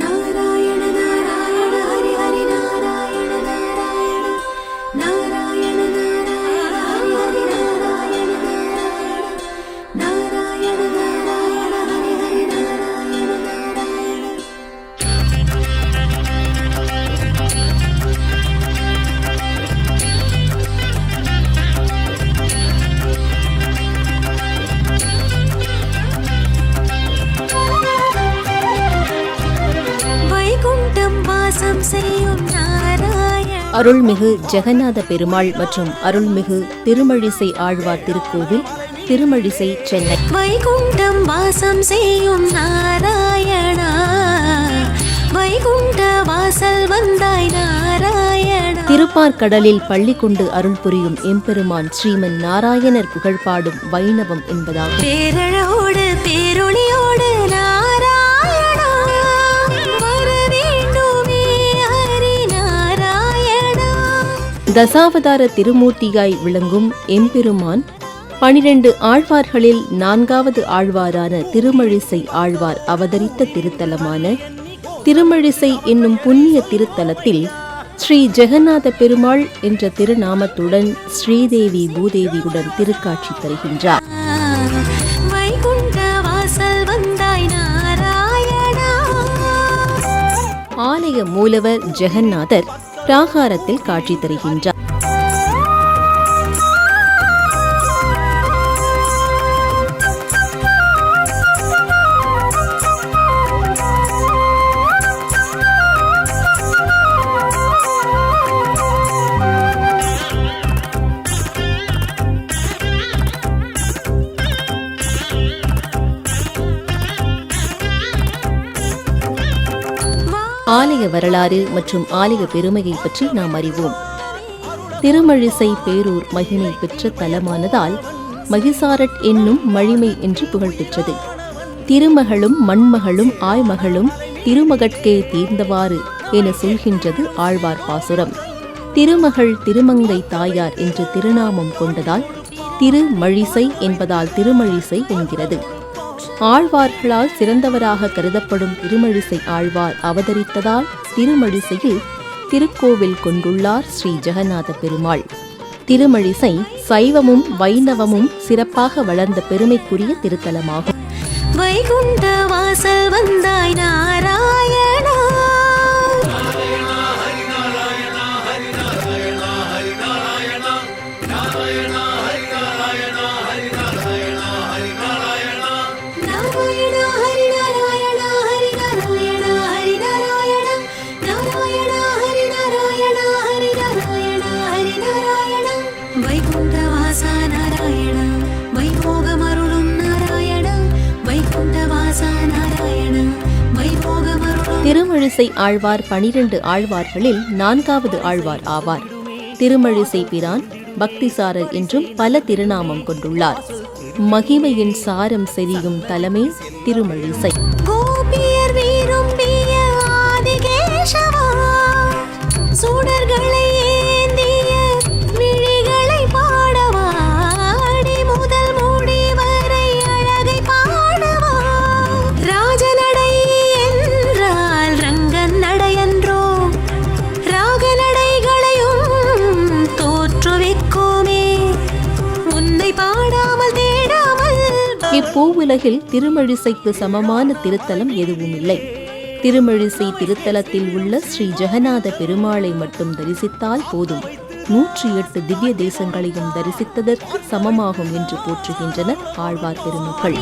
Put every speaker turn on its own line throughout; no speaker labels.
நாராயண
அருள்மிகு ஜெகநாத பெருமாள் மற்றும் அருள்மிகு திருமழிசை ஆழ்வார் திருக்கோவில் திருமழிசை சென்னை.
வைகுண்டம் வாசம் செய்யும் நாராயணா. வைகுண்ட வாசல் வந்தாய் நாராயணா.
திருப்பார்கடலில் பள்ளி கொண்டு அருள் புரியும் எம்பெருமான் ஸ்ரீமன் நாராயணர் புகழ்பாடும் வைணவம் என்பதாகும்.
பேரழோடு
தசாவதார திருமூர்த்தியாய் விளங்கும் எம்பெருமான் பனிரெண்டு ஆழ்வார்களில் நான்காவது ஆழ்வாரான திருமழிசை ஆழ்வார் அவதரித்த திருத்தலமான திருமழிசை என்னும் புண்ணிய திருத்தலத்தில் ஸ்ரீ ஜெகநாத பெருமாள் என்ற திருநாமத்துடன் ஸ்ரீதேவி பூதேவியுடன் திருக்காட்சி தருகின்றார். ஆலய மூலவர் ஜெகநாதர் பிராகாரத்தில் காட்சி தருகின்றார். ஆலய வரலாறு மற்றும் ஆலய பெருமையை பற்றி நாம் அறிவோம். திருமழிசை பேரூர் மகிமை பெற்ற தலமானதால் மகிசாரட் என்னும் மழிமை என்று புகழ் பெற்றது. திருமகளும் மண்மகளும் ஆய்மகளும் திருமகட்கே தீர்ந்தவாறு என சொல்கின்றது ஆழ்வார் பாசுரம். திருமகள் திருமங்கை தாயார் என்று திருநாமம் கொண்டதால் திருமழிசை என்பதால் திருமழிசை என்கிறது. ஆழ்வார்களால் சிறந்தவராக கருதப்படும் திருமழிசை ஆழ்வார் அவதரித்ததால் திருமழிசையில் திருக்கோவில் கொண்டுள்ளார் ஸ்ரீ ஜெகநாத பெருமாள். திருமழிசை சைவமும் வைணவமும் சிறப்பாக வளர்ந்த பெருமைக்குரிய திருத்தலமாகும்.
வைகுண்ட வாசல் வந்தாய் நாராயண
திருமழிசை ஆழ்வார் பனிரெண்டு ஆழ்வார்களில் நான்காவது ஆழ்வார் ஆவார். திருமழிசை பிரான் பக்திசாரர் என்றும் பல திருநாமம் கொண்டுள்ளார். மகிமையின் சாரம் செறியும் தலைமை திருமழிசை. திருவுலகில் திருமழிசைக்கு சமமான திருத்தலம் எதுவும் இல்லை. திருமழிசை திருத்தலத்தில் உள்ள ஸ்ரீ ஜெகநாத பெருமாளை மட்டும் தரிசித்தால் போதும். நூற்றி எட்டு திவ்ய தேசங்களையும் தரிசித்ததற்கு சமமாகும் என்று போற்றுகின்றனர் ஆழ்வார் பெருமக்கள்.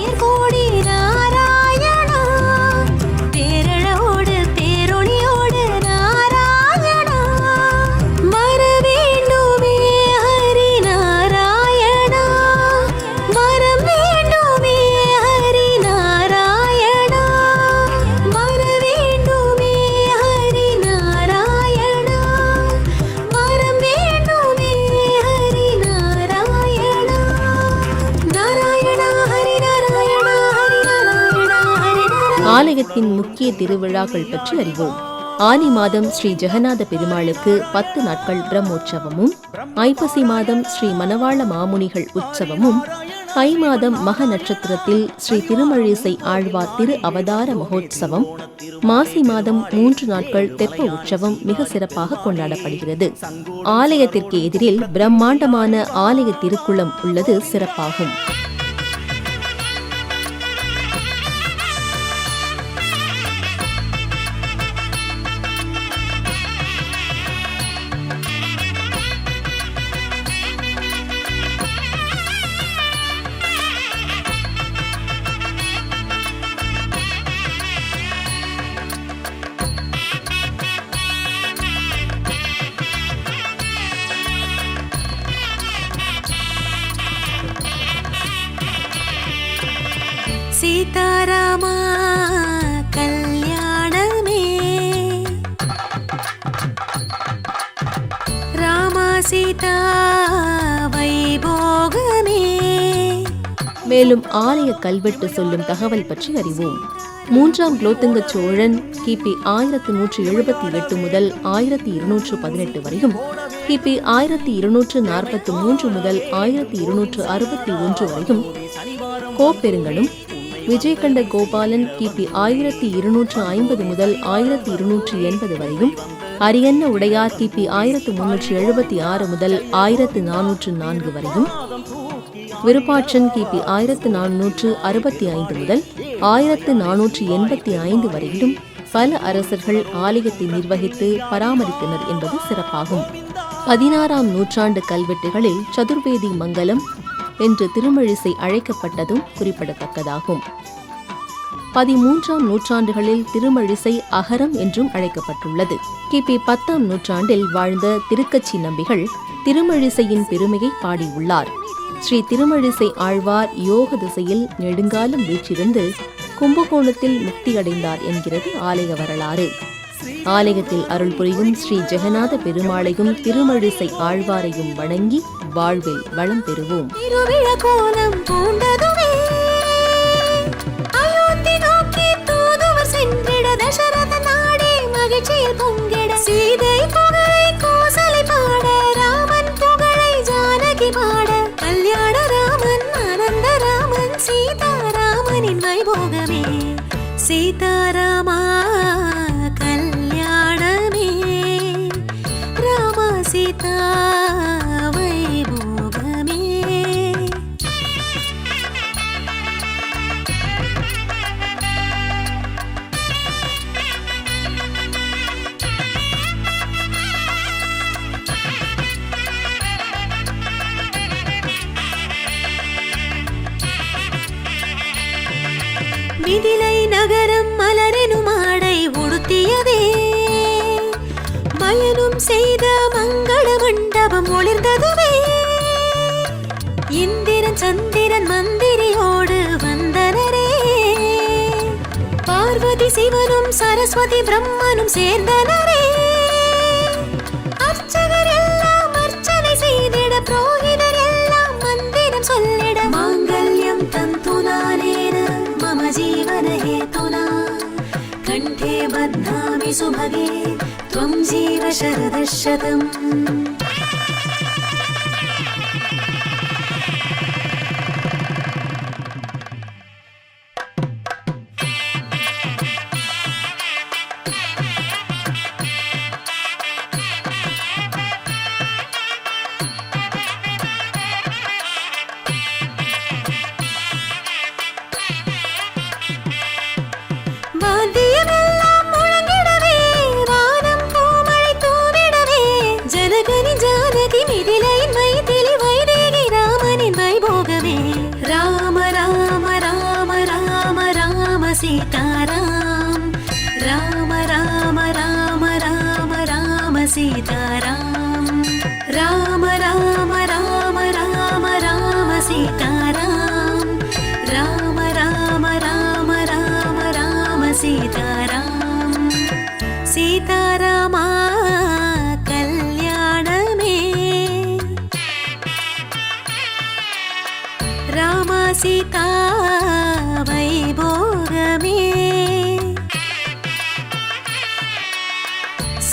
ஆலயத்தின் முக்கிய திருவிழாக்கள் பற்றி அறிவோம். ஆனி மாதம் ஸ்ரீ ஜெகநாத பெருமாளுக்கு பத்து நாட்கள் பிரம்மோற்சவமும் ஐப்பசி மாதம் ஸ்ரீ மணவாள மாமுனிகள் உற்சவமும் தை மாதம் மக நட்சத்திரத்தில் ஸ்ரீ திருமழிசை ஆழ்வார் திரு அவதார மகோத்சவம் மாசி மாதம் மூன்று நாட்கள் தெப்ப உற்சவம் மிக சிறப்பாக கொண்டாடப்படுகிறது. ஆலயத்திற்கு எதிரில் பிரம்மாண்டமான ஆலய திருக்குளம் உள்ளது சிறப்பாகும்.
சீதாராமா கல்யாணமே. ராமா சீதா வைபோகமே.
மேலும் ஆலய கல்வெட்டு சொல்லும் தகவல் பற்றி அறிவோம். மூன்றாம் குலோத்துங்க சோழன் கிபி ஆயிரத்தி நூற்றி எழுபத்தி எட்டு முதல் ஆயிரத்தி இருநூற்று பதினெட்டு வரையும் கிபி ஆயிரத்தி இருநூற்று நாற்பத்தி மூன்று முதல் ஆயிரத்தி இருநூற்று அறுபத்தி ஒன்று வரையும் கோப்பெருங்கலும் விஜயகண்ட கோபாலன் கிபி ஆயிரத்தி இருநூற்று ஐம்பது முதல் ஆயிரத்தி இருநூற்றி எண்பது வரையும் அரியன்ன உடையார் கிபி ஆயிரத்து முன்னூற்றி எழுபத்தி ஆறு முதல் ஆயிரத்து நானூற்று நான்கு வரையும் விருப்பாட்சன் கிபி ஆயிரத்து நானூற்று அறுபத்தி ஐந்து முதல் ஆயிரத்து நானூற்று எண்பத்தி ஐந்து வரையிலும் பல அரசர்கள் ஆலயத்தை நிர்வகித்து பராமரித்தனர் என்பது சிறப்பாகும். பதினாறாம் நூற்றாண்டு கல்வெட்டுகளில் சதுர்வேதி மங்கலம் என்று திருமழிசை அழைக்கப்பட்டதும் குறிப்பிடத்தக்கதாகும். பதிமூன்றாம் நூற்றாண்டுகளில் திருமழிசை அகரம் என்றும் அழைக்கப்பட்டுள்ளது. கிபி பத்தாம் நூற்றாண்டில் வாழ்ந்த திருக்கச்சி நம்பிகள் திருமழிசையின் பெருமையை பாடியுள்ளார். ஸ்ரீ திருமழிசை ஆழ்வார் யோக திசையில் நெடுங்காலம் வீற்றிருந்து கும்பகோணத்தில் முக்தியடைந்தார் என்கிறது ஆலய வரலாறு. ஆலயத்தில் அருள் புரியும் ஸ்ரீ ஜெகநாத பெருமாளையும் திருமழிசை ஆழ்வாரையும் வணங்கி வாழ்வில் வளம் பெறுவோம்.
朋友 மிதிலை நகரம் மலரெனும் ஆடை உடுத்தியதே. மயனும் செய்த மங்கள மண்டபம் ஒளிர்ந்ததுவே. இந்திரன் சந்திரன் மந்திரியோடு வந்தனரே. பார்வதி சிவனும் சரஸ்வதி பிரம்மனும் சேர்ந்தனரே. भाषामिषु भगे त्वं जीव शरदशतम् Bye.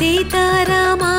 सीतारामा